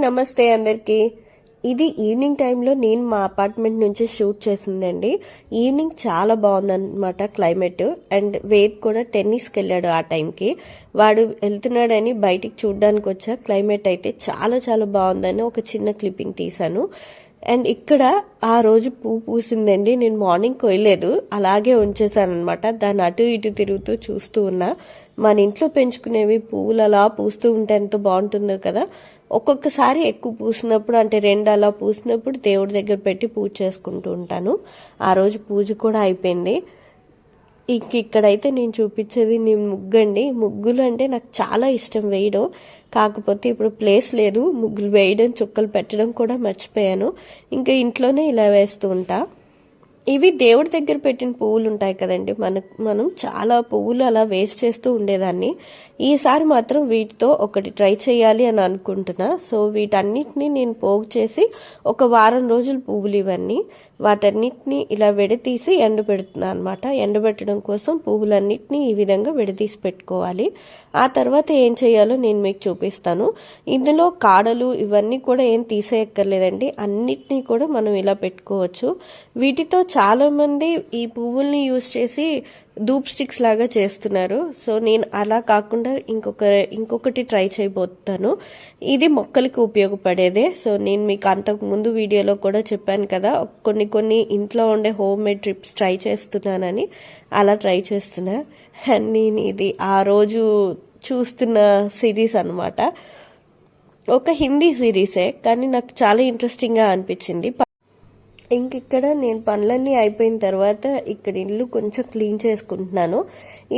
నమస్తే అందరికి. ఇది ఈవినింగ్ టైంలో నేను మా అపార్ట్మెంట్ నుంచి షూట్ చేసిందండి. ఈవినింగ్ చాలా బాగుందన్నమాట క్లైమేట్. అండ్ వేద్ కూడా టెన్నిస్కి వెళ్ళాడు ఆ టైంకి. వాడు వెళ్తున్నాడని బయటికి చూడడానికి వచ్చా. క్లైమేట్ అయితే చాలా చాలా బాగుందని ఒక చిన్న క్లిప్పింగ్ తీశాను. అండ్ ఇక్కడ ఆ రోజు పువ్వు పూసిందండి. నేను మార్నింగ్ కొయ్యలేదు అలాగే ఉంచేసాను అనమాట దాన్ని అటు ఇటు తిరుగుతూ చూస్తూ ఉన్నా. మన ఇంట్లో పెంచుకునేవి పువ్వులు అలా పూస్తూ ఉంటే ఎంతో బాగుంటుందో కదా. ఒక్కొక్కసారి ఎక్కువ పూసినప్పుడు అంటే రెండు అలా పూసినప్పుడు దేవుడి దగ్గర పెట్టి పూజ చేసుకుంటూ ఉంటాను. ఆ రోజు పూజ కూడా అయిపోయింది. ఇంక ఇక్కడైతే నేను చూపించేది నీ ముగ్గండి ముగ్గులు అంటే నాకు చాలా ఇష్టం వేయడం. కాకపోతే ఇప్పుడు ప్లేస్ లేదు. ముగ్గులు వేయడం చుక్కలు పెట్టడం కూడా మర్చిపోయాను. ఇంకా ఇంట్లోనే ఇలా వేస్తూ ఉంటాను ఇవి దేవుడి దగ్గర పెట్టిన పువ్వులు ఉంటాయి కదండి. మన మనం చాలా పువ్వులు అలా వేస్ట్ చేస్తూ ఉండేదాన్ని. ఈసారి మాత్రం వీటితో ఒకటి ట్రై చేయాలి అని అనుకుంటున్నా. సో వీటన్నిటిని నేను పోగు చేసి ఒక వారం రోజులు పువ్వులు ఇవన్నీ వాటన్నిటిని ఇలా విడతీసి ఎండబెడుతున్నాను అనమాట ఎండబెట్టడం కోసం పువ్వులన్నిటిని ఈ విధంగా విడతీసి పెట్టుకోవాలి. ఆ తర్వాత ఏం చేయాలో నేను మీకు చూపిస్తాను. ఇందులో కాడలు ఇవన్నీ కూడా ఏం తీసేయక్కర్లేదండి. అన్నిటినీ కూడా మనం ఇలా పెట్టుకోవచ్చు. వీటితో చాలామంది ఈ పువ్వుల్ని యూస్ చేసి ధూప్ స్టిక్స్ లాగా చేస్తున్నారు. సో నేను అలా కాకుండా ఇంకొక ఇంకొకటి ట్రై చేయబోతాను. ఇది మొక్కలకి ఉపయోగపడేదే. సో నేను మీకు అంతకు ముందు వీడియోలో కూడా చెప్పాను కదా కొన్ని కొన్ని ఇంట్లో ఉండే హోమ్ మేడ్ ట్రిప్స్ ట్రై చేస్తున్నానని అలా ట్రై చేస్తున్నా. అండ్ నేను ఇది ఆ రోజు చూస్తున్న సిరీస్ అనమాట ఒక హిందీ సిరీసే కానీ నాకు చాలా ఇంట్రెస్టింగ్గా అనిపించింది. ఇంక ఇక్కడ నేను పనులన్నీ అయిపోయిన తర్వాత ఇక్కడ ఇల్లు కొంచెం క్లీన్ చేసుకుంటున్నాను.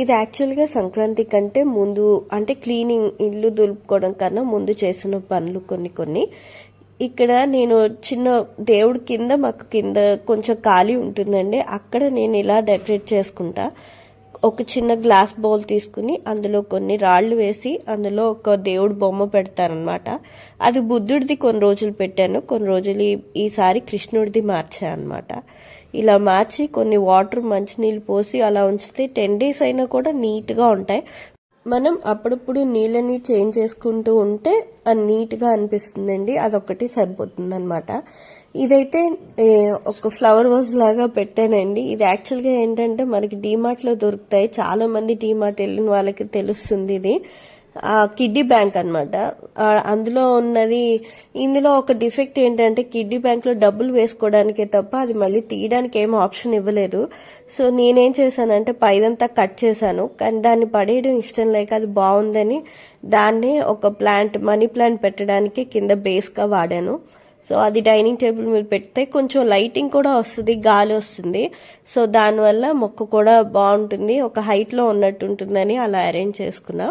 ఇది యాక్చువల్గా సంక్రాంతి కంటే ముందు అంటే క్లీనింగ్ ఇల్లు దులుపుకోవడం కన్నా ముందు చేసిన పనులు కొన్ని కొన్ని. ఇక్కడ నేను చిన్న దేవుడి కింద మాకు కింద కొంచెం ఖాళీ ఉంటుందండి. అక్కడ నేను ఇలా డెకరేట్ చేసుకుంటా. ఒక చిన్న గ్లాస్ బౌల్ తీసుకుని అందులో కొన్ని రాళ్ళు వేసి అందులో ఒక దేవుడు బొమ్మ పెడతారనమాట అది బుద్ధుడిది కొన్ని రోజులు పెట్టాను. కొన్ని రోజులు ఈసారి కృష్ణుడిది మార్చా అనమాట ఇలా మార్చి కొన్ని వాటర్ మంచినీళ్ళు పోసి అలా ఉంచితే టెన్ డేస్ అయినా కూడా నీట్గా ఉంటాయి. మనం అప్పుడప్పుడు నీళ్ళని చేంజ్ చేసుకుంటూ ఉంటే అది నీట్గా అనిపిస్తుందండి. అదొకటి సరిపోతుంది అనమాట ఇదైతే ఒక ఫ్లవర్ వాజ్ లాగా పెట్టానండి. ఇది యాక్చువల్గా ఏంటంటే మనకి డీమార్ట్లో దొరుకుతాయి. చాలా మంది డీమార్ట్ వెళ్ళిన వాళ్ళకి తెలుస్తుంది ఇది. కిడ్డీ బ్యాంక్ అనమాట అందులో ఉన్నది ఇందులో ఒక డిఫెక్ట్ ఏంటంటే కిడ్డీ బ్యాంక్లో డబ్బులు వేసుకోవడానికే తప్ప అది మళ్ళీ తీయడానికి ఏం ఆప్షన్ ఇవ్వలేదు. సో నేనేం చేశానంటే పైదంతా కట్ చేశాను. కానీ దాన్ని పడేయడం ఇష్టం లేక అది బాగుందని దాన్ని ఒక ప్లాంట్ మనీ ప్లాంట్ పెట్టడానికి కింద బేస్గా వాడాను. సో అది డైనింగ్ టేబుల్ మీద పెడితే కొంచెం లైటింగ్ కూడా వస్తుంది గాలి వస్తుంది. సో దానివల్ల మొక్క కూడా బాగుంటుంది ఒక హైట్లో ఉన్నట్టు ఉంటుందని అలా అరేంజ్ చేసుకున్నా.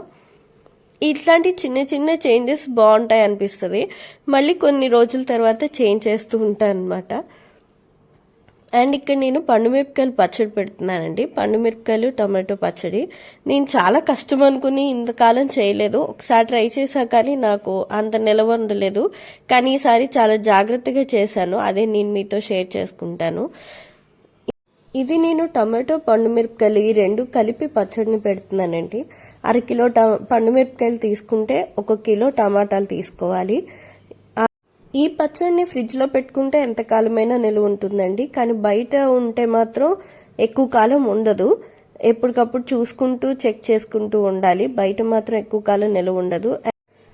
ఇట్లాంటి చిన్న చిన్న చేంజెస్ బాగుంటాయి అనిపిస్తుంది. మళ్ళీ కొన్ని రోజుల తర్వాత చేంజ్ చేస్తూ ఉంటాను అనమాట అండ్ ఇక్కడ నేను పండు మిరపకాయలు పచ్చడి పెడుతున్నానండి. పండు మిరపకాయలు టమాటో పచ్చడి. నేను చాలా కష్టం అనుకుని ఇంతకాలం చేయలేదు. ఒకసారి ట్రై చేశా కానీ నాకు అంత నిలవ ఉండలేదు. కానీ ఈసారి చాలా జాగ్రత్తగా చేశాను. అదే నేను మీతో షేర్ చేసుకుంటాను. ఇది నేను టమాటో పండుమిరపకాయలు ఈ రెండు కలిపి పచ్చడిని పెడుతున్నానండి. అర కిలో పండు మిరపకాయలు తీసుకుంటే ఒక కిలో టమాటాలు తీసుకోవాలి. ఈ పచ్చడిని ఫ్రిడ్జ్లో పెట్టుకుంటే ఎంతకాలమైనా నిలువ ఉంటుందండి. కానీ బయట ఉంటే మాత్రం ఎక్కువ కాలం ఉండదు. ఎప్పటికప్పుడు చూసుకుంటూ చెక్ చేసుకుంటూ ఉండాలి. బయట మాత్రం ఎక్కువ కాలం నిలువ ఉండదు.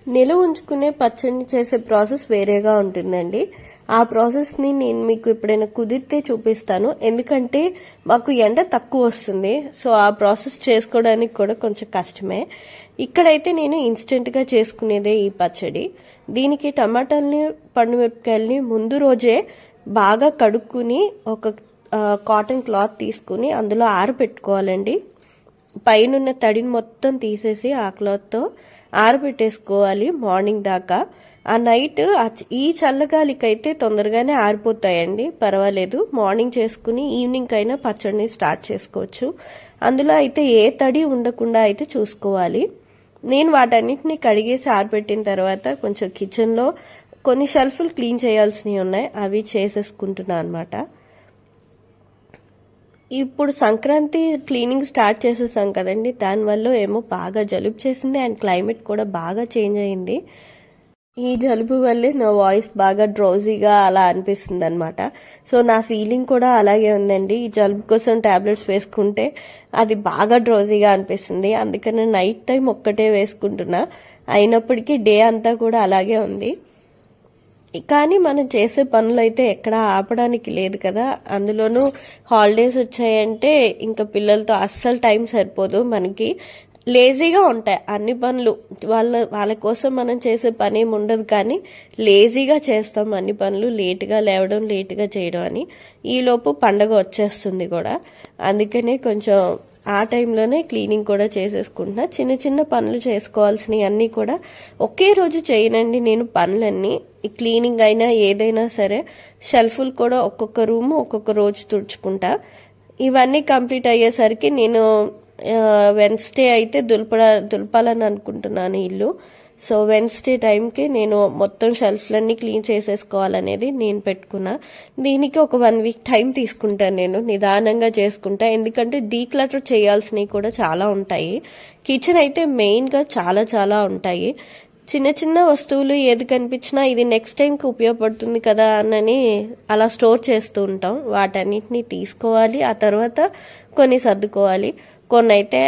నిలువ ఉంచుకునే పచ్చడిని చేసే ప్రాసెస్ వేరేగా ఉంటుందండి. ఆ ప్రాసెస్ని నేను మీకు ఎప్పుడైనా కుదిరితే చూపిస్తాను. ఎందుకంటే మాకు ఎండ తక్కువ వస్తుంది. సో ఆ ప్రాసెస్ చేసుకోవడానికి కూడా కొంచెం కష్టమే. ఇక్కడైతే నేను ఇన్స్టెంట్గా చేసుకునేదే ఈ పచ్చడి. దీనికి టమాటాలని పండుమిరపకాయలని ముందు రోజే బాగా కడుక్కుని ఒక కాటన్ క్లాత్ తీసుకుని అందులో ఆరబెట్టుకోవాలండి. పైనున్న తడిని మొత్తం తీసేసి ఆ క్లాత్తో ఆరబెట్టేసుకోవాలి మార్నింగ్ దాకా. ఆ నైట్ ఈ చల్లగాలికైతే తొందరగానే ఆరిపోతాయండి. పర్వాలేదు మార్నింగ్ చేసుకుని ఈవినింగ్ అయినా పచ్చడిని స్టార్ట్ చేసుకోవచ్చు. అందులో అయితే ఏ తడి ఉండకుండా అయితే చూసుకోవాలి. నేను వాటన్నిటిని కడిగేసి ఆరిపెట్టిన తర్వాత కొంచెం కిచెన్లో కొన్ని షెల్ఫ్లు క్లీన్ చేయాల్సినవి ఉన్నాయి. అవి చేసేసుకుంటున్నాను అనమాట ఇప్పుడు సంక్రాంతి క్లీనింగ్ స్టార్ట్ చేసేసాం కదండి. దానివల్ల ఏమో బాగా జలుబు చేసింది అండ్ క్లైమేట్ కూడా బాగా చేంజ్ అయింది. ఈ జలుబు వల్లే నా వాయిస్ బాగా డ్రౌజీగా అలా అనిపిస్తుంది అనమాట సో నా ఫీలింగ్ కూడా అలాగే ఉందండి. ఈ జలుబు కోసం టాబ్లెట్స్ వేసుకుంటే అది బాగా డ్రౌజీగా అనిపిస్తుంది. అందుకని నైట్ టైం ఒక్కటే వేసుకుంటున్నా. అయినప్పటికీ డే అంతా కూడా అలాగే ఉంది. కానీ మనం చేసే పనులు అయితే ఎక్కడ ఆపడానికి లేదు కదా. అందులోనూ హాలిడేస్ వచ్చాయంటే ఇంకా పిల్లలతో అస్సలు టైం సరిపోదు. మనకి లేజీగా ఉంటాయి. అన్ని పనులు వాళ్ళ వాళ్ళ కోసం మనం చేసే పని ఏమి ఉండదు కానీ లేజీగా చేస్తాం అన్ని పనులు. లేటుగా లేవడం లేట్గా చేయడం అని. ఈలోపు పండగ వచ్చేస్తుంది కూడా. అందుకనే కొంచెం ఆ టైంలోనే క్లీనింగ్ కూడా చేసేసుకుంటున్నా. చిన్న చిన్న పనులు చేసుకోవాల్సినవి అన్నీ కూడా ఒకే రోజు చేయనండి నేను పనులన్నీ. ఈ క్లీనింగ్ అయినా ఏదైనా సరే షెల్ఫులు కూడా ఒక్కొక్క రూము ఒక్కొక్క రోజు తుడుచుకుంటా. ఇవన్నీ కంప్లీట్ అయ్యేసరికి నేను వెన్స్డే అయితే దులపడ దులపాలని అనుకుంటున్నాను ఇల్లు. సో వెన్స్డే టైంకి నేను మొత్తం షెల్ఫ్లన్నీ క్లీన్ చేసేసుకోవాలనేది నేను పెట్టుకున్నా. దీనికి ఒక వన్ వీక్ టైం తీసుకుంటాను నేను నిదానంగా చేసుకుంటా. ఎందుకంటే డీక్లటర్ చేయాల్సినవి కూడా చాలా ఉంటాయి. కిచెన్ అయితే మెయిన్గా చాలా చాలా ఉంటాయి. చిన్న చిన్న వస్తువులు ఏది కనిపించినా ఇది నెక్స్ట్ టైంకి ఉపయోగపడుతుంది కదా అని అలా స్టోర్ చేస్తూ ఉంటాం. వాటన్నిటిని తీసుకోవాలి ఆ తర్వాత కొన్ని సర్దుకోవాలి. కొన్ని అయితే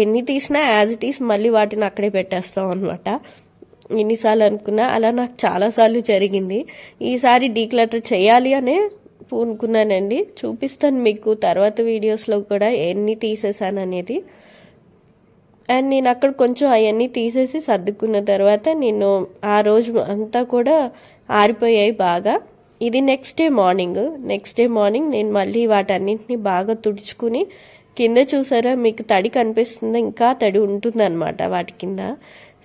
ఎన్ని తీసినా యాజ్ ఇట్ ఈస్ మళ్ళీ వాటిని అక్కడే పెట్టేస్తాం అనమాట ఎన్నిసార్లు అనుకున్నా అలా నాకు చాలాసార్లు జరిగింది. ఈసారి డీక్లటర్ చేయాలి అనే పూనుకున్నానండి. చూపిస్తాను మీకు తర్వాత వీడియోస్లో కూడా ఎన్ని తీసేసాను అనేది. అండ్ నేను అక్కడ కొంచెం అవన్నీ తీసేసి సర్దుకున్న తర్వాత నేను ఆ రోజు అంతా కూడా ఆరిపోయాయి బాగా. ఇది next day morning next day morning నేను మళ్ళీ వాటన్నింటినీ బాగా తుడుచుకుని కింద చూసారా మీకు తడి కనిపిస్తుంది? ఇంకా తడి ఉంటుందన్నమాట వాటి కింద.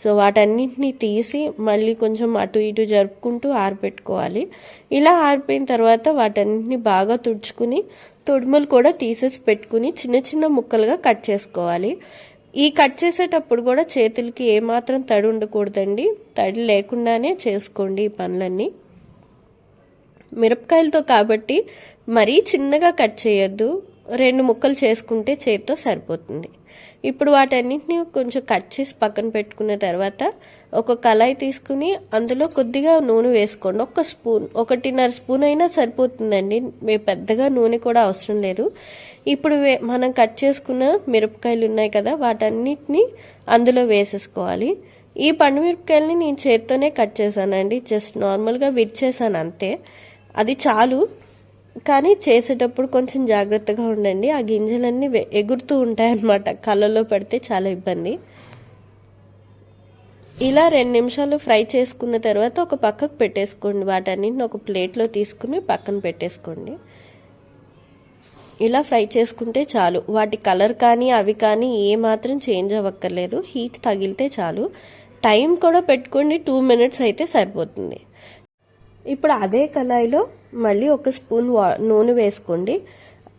సో వాటన్నింటినీ తీసి మళ్ళీ కొంచెం అటు ఇటు జరుపుకుంటూ ఆరిపెట్టుకోవాలి. ఇలా ఆరిపోయిన తర్వాత వాటన్నింటినీ బాగా తుడుచుకుని తొడుములు కూడా తీసేసి పెట్టుకుని చిన్న చిన్న ముక్కలుగా కట్ చేసుకోవాలి. ఈ కట్ చేసేటప్పుడు కూడా చేతులకి ఏమాత్రం తడి ఉండకూడదండి. తడి లేకుండానే చేసుకోండి ఈ పనులన్నీ. మిరపకాయలతో కాబట్టి మరీ చిన్నగా కట్ చేయొద్దు. రెండు ముక్కలు చేసుకుంటే చేతితో సరిపోతుంది. ఇప్పుడు వాటన్నింటినీ కొంచెం కట్ చేసి పక్కన పెట్టుకున్న తర్వాత ఒక కళాయి తీసుకుని అందులో కొద్దిగా నూనె వేసుకోండి. ఒక స్పూన్ ఒకటిన్నర స్పూన్ అయినా సరిపోతుందండి. పెద్దగా నూనె కూడా అవసరం లేదు. ఇప్పుడు మనం కట్ చేసుకున్న మిరపకాయలు ఉన్నాయి కదా వాటన్నిటిని అందులో వేసేసుకోవాలి. ఈ పండు మిరపకాయలని నేను చేత్తోనే కట్ చేశానండి. జస్ట్ నార్మల్గా విరిచేసాను అంతే. అది చాలు. కానీ చేసేటప్పుడు కొంచెం జాగ్రత్తగా ఉండండి. ఆ గింజలన్నీ ఎగురుతూ ఉంటాయన్నమాట. కళ్ళలో పడితే చాలా ఇబ్బంది. ఇలా రెండు నిమిషాలు ఫ్రై చేసుకున్న తర్వాత ఒక పక్కకు పెట్టేసుకోండి. వాటన్నింటిని ఒక ప్లేట్లో తీసుకుని పక్కన పెట్టేసుకోండి. ఇలా ఫ్రై చేసుకుంటే చాలు. వాటి కలర్ కానీ అవి కానీ ఏ మాత్రం చేంజ్ అవ్వక్కర్లేదు. హీట్ తగిలితే చాలు. టైం కూడా పెట్టుకోండి. టూ మినిట్స్ అయితే సరిపోతుంది. ఇప్పుడు అదే కళాయిలో మళ్ళీ ఒక స్పూన్ నూనె వేసుకోండి.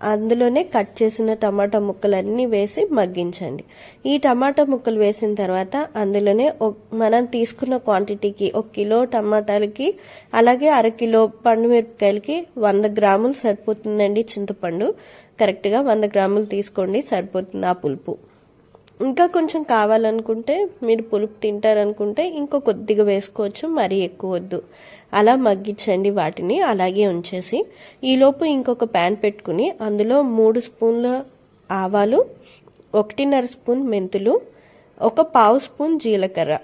అందులోనే కట్ చేసిన టమాటా ముక్కలన్నీ వేసి మగ్గించండి. ఈ టమాటా ముక్కలు వేసిన తర్వాత అందులోనే మనం తీసుకున్న క్వాంటిటీకి ఒక కిలో టమాటాలకి అలాగే అరకిలో పండు మిరపకాయలకి వంద గ్రాములు సరిపోతుందండి చింతపండు. కరెక్ట్గా వంద గ్రాములు తీసుకోండి సరిపోతుంది ఆ పులుపు. ఇంకా కొంచెం కావాలనుకుంటే మీరు పులుపు తింటారనుకుంటే ఇంకో కొద్దిగా వేసుకోవచ్చు మరీ ఎక్కువ వద్దు. అలా మగ్గించండి వాటిని అలాగే ఉంచేసి. ఈలోపు ఇంకొక ప్యాన్ పెట్టుకుని అందులో మూడు స్పూన్ల ఆవాలు ఒకటిన్నర స్పూన్ మెంతులు ఒక పావు స్పూన్ జీలకర్ర.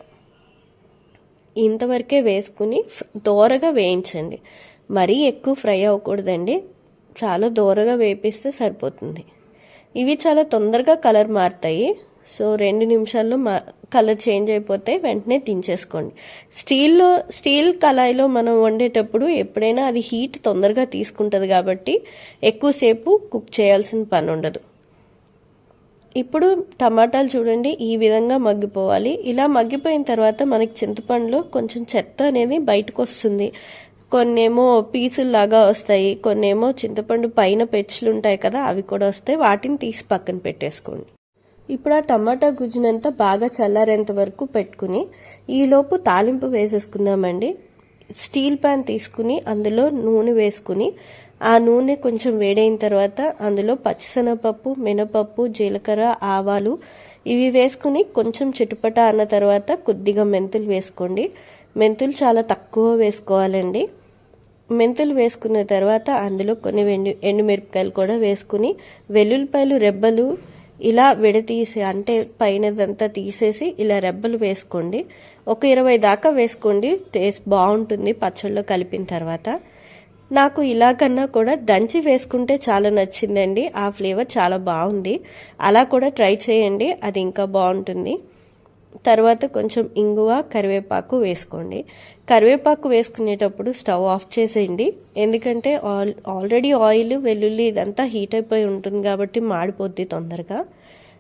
ఇంతవరకే వేసుకుని దోరగా వేయించండి. మరీ ఎక్కువ ఫ్రై అవ్వకూడదండి. చాలా దోరగా వేపిస్తే సరిపోతుంది. ఇవి చాలా తొందరగా కలర్ మారుతాయి. సో రెండు నిమిషాల్లో మా కలర్ చేంజ్ అయిపోతే వెంటనే దించేసుకోండి. స్టీల్లో స్టీల్ కళాయిలో మనం వండేటప్పుడు ఎప్పుడైనా అది హీట్ తొందరగా తీసుకుంటుంది కాబట్టి ఎక్కువసేపు కుక్ చేయాల్సిన పని ఉండదు. ఇప్పుడు టమాటాలు చూడండి ఈ విధంగా మగ్గిపోవాలి. ఇలా మగ్గిపోయిన తర్వాత మనకి చింతపండులో కొంచెం చెత్త అనేది బయటకు వస్తుంది కొన్నేమో పీసుల్లాగా వస్తాయి కొన్నేమో చింతపండు పైన పెచ్చులు ఉంటాయి కదా అవి కూడా వస్తాయి. వాటిని తీసి పక్కన పెట్టేసుకోండి. ఇప్పుడు ఆ టమాటా గుజ్జునంతా బాగా చల్లారేంత వరకు పెట్టుకుని ఈలోపు తాలింపు వేసేసుకున్నామండి. స్టీల్ ప్యాన్ తీసుకుని అందులో నూనె వేసుకుని ఆ నూనె కొంచెం వేడైన తర్వాత అందులో పచ్చిశనగపప్పు మినపప్పు జీలకర్ర ఆవాలు ఇవి వేసుకుని కొంచెం చిటుపట అన్న తర్వాత కొద్దిగా మెంతులు వేసుకోండి. మెంతులు చాలా తక్కువ వేసుకోవాలండి. మెంతులు వేసుకున్న తర్వాత అందులో కొన్ని ఎండు ఎండుమిరపకాయలు కూడా వేసుకుని వెల్లుల్లిపాయలు రెబ్బలు ఇలా విడతీసి అంటే పైనదంతా తీసేసి ఇలా రెబ్బలు వేసుకోండి. ఒక ఇరవై దాకా వేసుకోండి. టేస్ట్ బాగుంటుంది పచ్చళ్ళలో కలిపిన తర్వాత. నాకు ఇలా కన్నా కూడా దంచి వేసుకుంటే చాలా నచ్చిందండి. ఆ ఫ్లేవర్ చాలా బాగుంది. అలా కూడా ట్రై చేయండి. అది ఇంకా బాగుంటుంది. తర్వాత కొంచెం ఇంగువ కరివేపాకు వేసుకోండి. కరివేపాకు వేసుకునేటప్పుడు స్టవ్ ఆఫ్ చేసేయండి. ఎందుకంటే ఆల్ ఆల్రెడీ ఆయిల్ వెల్లుల్లి ఇదంతా హీట్ అయిపోయి ఉంటుంది కాబట్టి మాడిపోద్ది తొందరగా.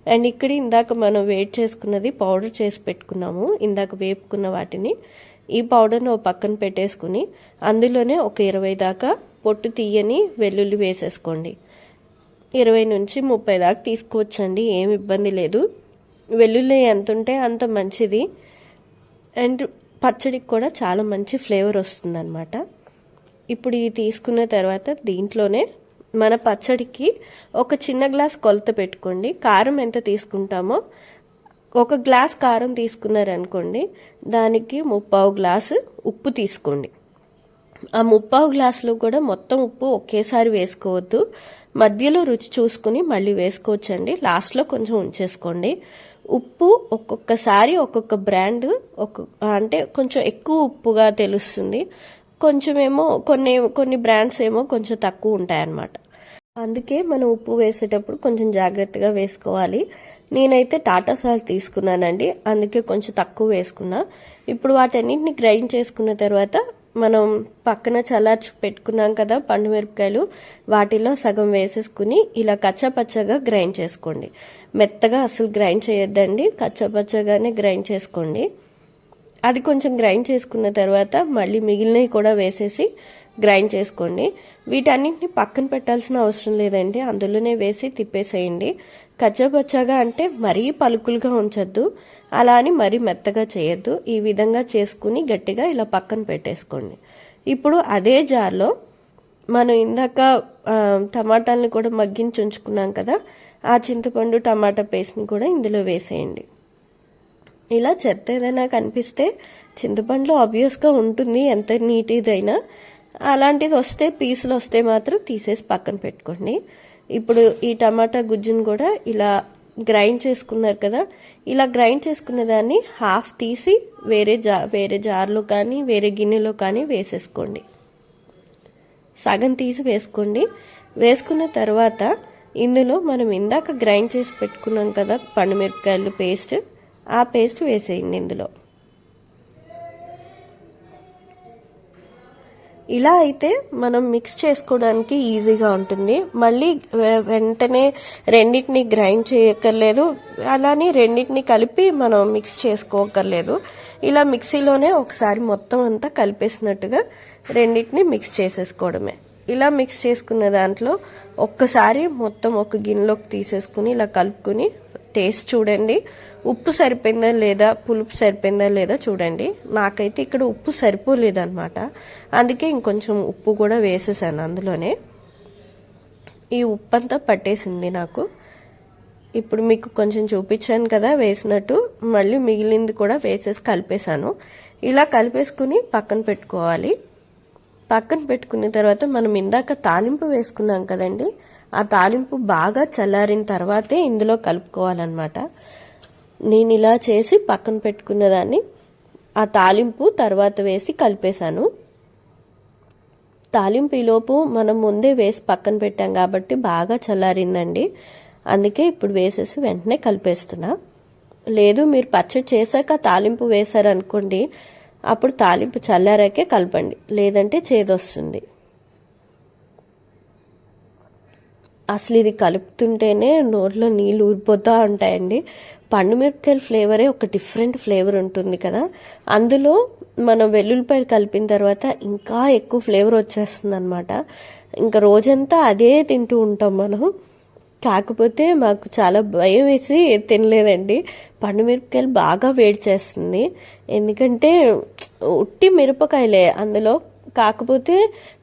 అండ్ ఇక్కడ ఇందాక మనం వేట్ చేసుకున్నది పౌడర్ చేసి పెట్టుకున్నాము. ఇందాక వేపుకున్న వాటిని ఈ పౌడర్ను పక్కన పెట్టేసుకుని అందులోనే ఒక ఇరవై దాకా పొట్టు తీయని వెల్లుల్లి వేసేసుకోండి. ఇరవై నుంచి ముప్పై దాకా తీసుకోవచ్చండి. ఏం ఇబ్బంది లేదు. వెల్లుల్లి ఎంత ఉంటే అంత మంచిది. అండ్ పచ్చడికి కూడా చాలా మంచి ఫ్లేవర్ వస్తుందన్నమాట. ఇప్పుడు ఇవి తీసుకున్న తర్వాత దీంట్లోనే మన పచ్చడికి ఒక చిన్న గ్లాస్ కొలత పెట్టుకోండి. కారం ఎంత తీసుకుంటామో ఒక గ్లాస్ కారం తీసుకున్నారనుకోండి దానికి ముప్పావు గ్లాసు ఉప్పు తీసుకోండి. ఆ ముప్పావు గ్లాసులో కూడా మొత్తం ఉప్పు ఒకేసారి వేసుకోవద్దు. మధ్యలో రుచి చూసుకుని మళ్ళీ వేసుకోవచ్చండి. లాస్ట్లో కొంచెం ఉంచేసుకోండి. ఉప్పు ఒక్కొక్కసారి ఒక్కొక్క బ్రాండ్ ఒక్కొక్క అంటే కొంచెం ఎక్కువ ఉప్పుగా తెలుస్తుంది. కొంచెం ఏమో కొన్ని కొన్ని బ్రాండ్స్ ఏమో కొంచెం తక్కువ ఉంటాయన్నమాట. అందుకే మనం ఉప్పు వేసేటప్పుడు కొంచెం జాగ్రత్తగా వేసుకోవాలి. నేనైతే టాటా సాల్ట్ తీసుకున్నానండి అందుకే కొంచెం తక్కువ వేసుకున్నా. ఇప్పుడు వాటన్నింటిని గ్రైండ్ చేసుకున్న తర్వాత మనం పక్కన చల్లార్చి పెట్టుకున్నాం కదా పండు మిరపకాయలు వాటిలో సగం వేసేసుకుని ఇలా కచ్చపచ్చగా గ్రైండ్ చేసుకోండి. మెత్తగా అసలు గ్రైండ్ చేయొద్దండి కచ్చపచ్చగానే గ్రైండ్ చేసుకోండి. అది కొంచెం గ్రైండ్ చేసుకున్న తర్వాత మళ్ళీ మిగిలినవి కూడా వేసేసి గ్రైండ్ చేసుకోండి. వీటన్నింటిని పక్కన పెట్టాల్సిన అవసరం లేదండి. అందులోనే వేసి తిప్పేసేయండి. కచ్చపచ్చగా అంటే మరీ పలుకులుగా ఉంచొద్దు. అలా అని మరీ మెత్తగా చేయొద్దు. ఈ విధంగా చేసుకుని గట్టిగా ఇలా పక్కన పెట్టేసుకోండి. ఇప్పుడు అదే జార్లో మనం ఇందాక టమాటాలను కూడా మగ్గించి ఉంచుకున్నాం కదా ఆ చింతపండు టమాటా పేస్ట్ని కూడా ఇందులో వేసేయండి. ఇలా చెత్త ఏదైనా కనిపిస్తే చింతపండులో ఆబ్వియస్గా ఉంటుంది ఎంత నీటిదైనా. అలాంటిది వస్తే పీసులు వస్తే మాత్రం తీసేసి పక్కన పెట్టుకోండి. ఇప్పుడు ఈ టమాటా గుజ్జును కూడా ఇలా గ్రైండ్ చేసుకున్నారు కదా ఇలా గ్రైండ్ చేసుకున్న దాన్ని హాఫ్ తీసి వేరే జా వేరే జార్లో కానీ వేరే గిన్నెలో కానీ వేసేసుకోండి. సగం తీసి వేసుకోండి. వేసుకున్న తర్వాత ఇందులో మనం ఇందాక గ్రైండ్ చేసి పెట్టుకున్నాం కదా పండుమిరపకాయలు పేస్ట్ ఆ పేస్ట్ వేసేయండి ఇందులో. ఇలా అయితే మనం మిక్స్ చేసుకోవడానికి ఈజీగా ఉంటుంది. మళ్ళీ వెంటనే రెండింటిని గ్రైండ్ చేయక్కర్లేదు. అలానే రెండింటిని కలిపి మనం మిక్స్ చేసుకోకర్లేదు ఇలా మిక్సీలోనే ఒకసారి మొత్తం అంతా కలిపేసినట్టుగా రెండింటిని మిక్స్ చేసేసుకోవడమే. ఇలా మిక్స్ చేసుకున్న దాంట్లో ఒక్కసారి మొత్తం ఒక గిన్నెలోకి తీసేసుకుని ఇలా కలుపుకుని టేస్ట్ చూడండి. ఉప్పు సరిపోయిందా లేదా పులుపు సరిపోయిందా లేదా చూడండి. నాకైతే ఇక్కడ ఉప్పు సరిపోలేదన్నమాట అందుకే ఇంకొంచెం ఉప్పు కూడా వేసేసాను అందులోనే. ఈ ఉప్పు అంతా పట్టేసింది నాకు. ఇప్పుడు మీకు కొంచెం చూపించాను కదా వేసినట్టు. మళ్ళీ మిగిలింది కూడా వేసేసి కలిపేశాను. ఇలా కలిపేసుకుని పక్కన పెట్టుకోవాలి. పక్కన పెట్టుకున్న తర్వాత మనం ఇందాక తాలింపు వేసుకున్నాం కదండి ఆ తాలింపు బాగా చల్లారిన తర్వాతే ఇందులో కలుపుకోవాలన్నమాట. నేను ఇలా చేసి పక్కన పెట్టుకున్న దాన్ని ఆ తాలింపు తర్వాత వేసి కలిపేశాను. తాలింపు ఈలోపు మనం ముందే వేసి పక్కన పెట్టాం కాబట్టి బాగా చల్లారిందండి. అందుకే ఇప్పుడు వేసేసి వెంటనే కలిపేస్తున్నా. లేదు మీరు పచ్చడి చేశాక తాలింపు వేశారనుకోండి అప్పుడు తాలింపు చల్లారాకే కలపండి. లేదంటే చేదొస్తుంది. అసలు ఇది కలుపుతుంటేనే నోట్లో నీళ్ళు ఊరిపోతూ ఉంటాయండి. పండు మిరపకాయల ఫ్లేవరే ఒక డిఫరెంట్ ఫ్లేవర్ ఉంటుంది కదా. అందులో మనం వెల్లుల్లిపాయలు కలిపిన తర్వాత ఇంకా ఎక్కువ ఫ్లేవర్ వచ్చేస్తుంది అనమాట ఇంకా రోజంతా అదే తింటూ ఉంటాం మనం. కాకపోతే మాకు చాలా భయం వేసి తినలేదండి. పండు మిరపకాయలు బాగా వేడి చేస్తుంది. ఎందుకంటే ఉట్టి మిరపకాయలే అందులో. కాకపోతే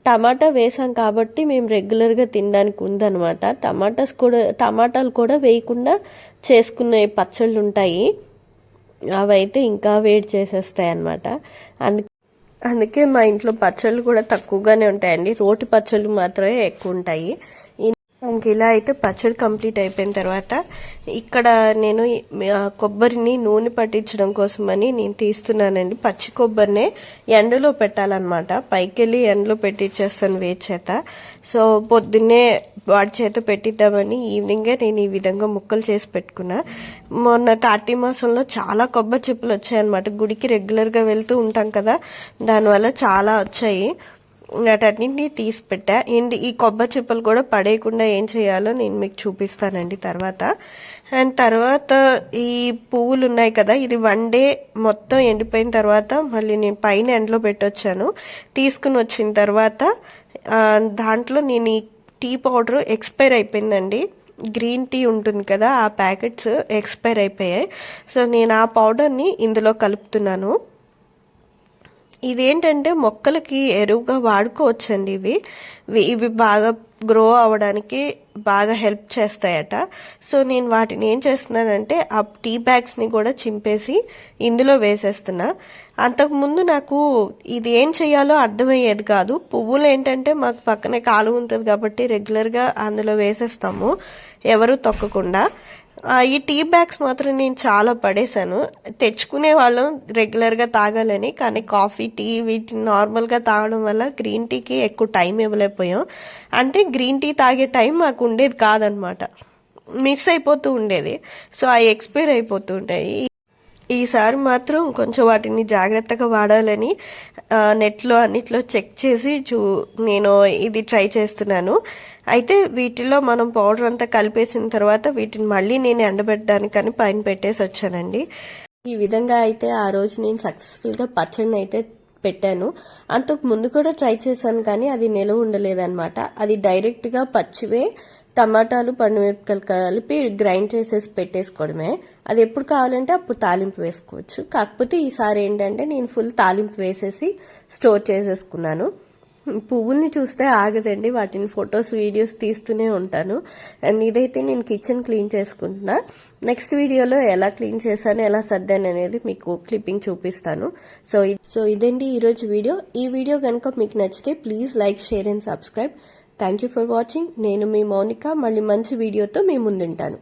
టమాటా వేసాం కాబట్టి మేము రెగ్యులర్గా తినడానికి ఉందనమాట టమాటాస్ కూడా టమాటాలు కూడా వేయకుండా చేసుకునే పచ్చళ్ళు ఉంటాయి. అవైతే ఇంకా వేడి చేసేస్తాయి అన్నమాట. అందుకే అందుకే మా ఇంట్లో పచ్చళ్ళు కూడా తక్కువగానే ఉంటాయండి. రోటి పచ్చళ్ళు మాత్రమే ఎక్కువ ఉంటాయి. ఇంక ఇలా అయితే పచ్చడి కంప్లీట్ అయిపోయిన తర్వాత ఇక్కడ నేను ఆ, కొబ్బరిని నూనె పట్టించడం కోసమని నేను తీస్తున్నానండి. పచ్చి కొబ్బరినే ఎండలో పెట్టాలన్నమాట. పైకి వెళ్ళి ఎండలో పెట్టించేస్తాను వేడి చేత. సో పొద్దున్నే వాడి చేత పెట్టిద్దామని ఈవినింగే నేను ఈ విధంగా ముక్కలు చేసి పెట్టుకున్నా. మొన్న కార్తీక మాసంలో చాలా కొబ్బరి చెప్పులు వచ్చాయన్నమాట. గుడికి రెగ్యులర్గా వెళ్తూ ఉంటాం కదా. దానివల్ల చాలా వచ్చాయి. వాటన్నింటినీ తీసి పెట్టా అండ్ ఈ కొబ్బరి చిప్పలు కూడా పడేయకుండా ఏం చేయాలో నేను మీకు చూపిస్తానండి తర్వాత. అండ్ తర్వాత ఈ పువ్వులు ఉన్నాయి కదా ఇది వన్ డే మొత్తం ఎండిపోయిన తర్వాత మళ్ళీ నేను పైన ఎండలో పెట్టొచ్చాను. తీసుకుని వచ్చిన తర్వాత దాంట్లో నేను ఈ టీ పౌడర్ ఎక్స్పైర్ అయిపోయిందండి. గ్రీన్ టీ ఉంటుంది కదా ఆ ప్యాకెట్స్ ఎక్స్పైర్ అయిపోయాయి. సో నేను ఆ పౌడర్ని ఇందులో కలుపుతున్నాను. ఇదేంటంటే మొక్కలకి ఎరువుగా వాడుకోవచ్చండి ఇవి. ఇవి- బాగా గ్రో అవ్వడానికి బాగా హెల్ప్ చేస్తాయట. సో నేను వాటిని ఏం చేస్తున్నానంటే ఆ టీ బ్యాగ్స్ని కూడా చింపేసి ఇందులో వేసేస్తున్నా. అంతకుముందు నాకు ఇది ఏం చేయాలో అర్థమయ్యేది కాదు. పువ్వులు ఏంటంటే మాకు పక్కనే కాలువ ఉంటుంది కాబట్టి రెగ్యులర్గా అందులో వేసేస్తాము. ఎవరు తొక్కకుండా. ఈ టీ బ్యాగ్స్ మాత్రం నేను చాలా పడేశాను. తెచ్చుకునే వాళ్ళం రెగ్యులర్గా తాగాలని కానీ కాఫీ టీ వీటిని నార్మల్గా తాగడం వల్ల గ్రీన్ టీకి ఎక్కువ టైం ఇవ్వలేకపోయాం. అంటే గ్రీన్ టీ తాగే టైం మాకు ఉండేది కాదనమాట. మిస్ అయిపోతూ ఉండేది. సో అవి ఎక్స్పైర్ అయిపోతూ ఉంటాయి. ఈసారి మాత్రం కొంచెం వాటిని జాగ్రత్తగా వాడాలని నెట్లో అన్నిట్లో చెక్ చేసి చూ నేను ఇది ట్రై చేస్తున్నాను. అయితే వీటిలో మనం పౌడర్ అంతా కలిపేసిన తర్వాత వీటిని మళ్ళీ నేను ఎండబెట్టడానికని పైన పెట్టేసి వచ్చానండి. ఈ విధంగా అయితే ఆ రోజు నేను సక్సెస్ఫుల్గా పచ్చడిని అయితే పెట్టాను. అంతకు ముందు కూడా ట్రై చేశాను కానీ అది నిలవ ఉండలేదన్నమాట. అది డైరెక్ట్గా పచ్చివే టమాటాలు పండుమిరపకాయలు కలిపి గ్రైండ్ చేసేసి పెట్టేసుకోవడమే. అది ఎప్పుడు కావాలంటే అప్పుడు తాలింపు వేసుకోవచ్చు. కాకపోతే ఈసారి ఏంటంటే నేను ఫుల్ తాలింపు వేసేసి స్టోర్ చేసేసుకున్నాను. పువ్వుల్ని చూస్తే ఆగదండి వాటిని ఫొటోస్ వీడియోస్ తీస్తూనే ఉంటాను. అండ్ ఇదైతే నేను కిచెన్ క్లీన్ చేసుకుంటున్నా. నెక్స్ట్ వీడియోలో ఎలా క్లీన్ చేశాను ఎలా సర్దాను అనేది మీకు క్లిప్పింగ్ చూపిస్తాను. సో సో ఇదండి ఈరోజు వీడియో. ఈ వీడియో కనుక మీకు నచ్చితే please like share and subscribe. Thank you for watching. నేను మీ మౌనిక మళ్ళీ మంచి వీడియోతో మీ ముందుంటాను.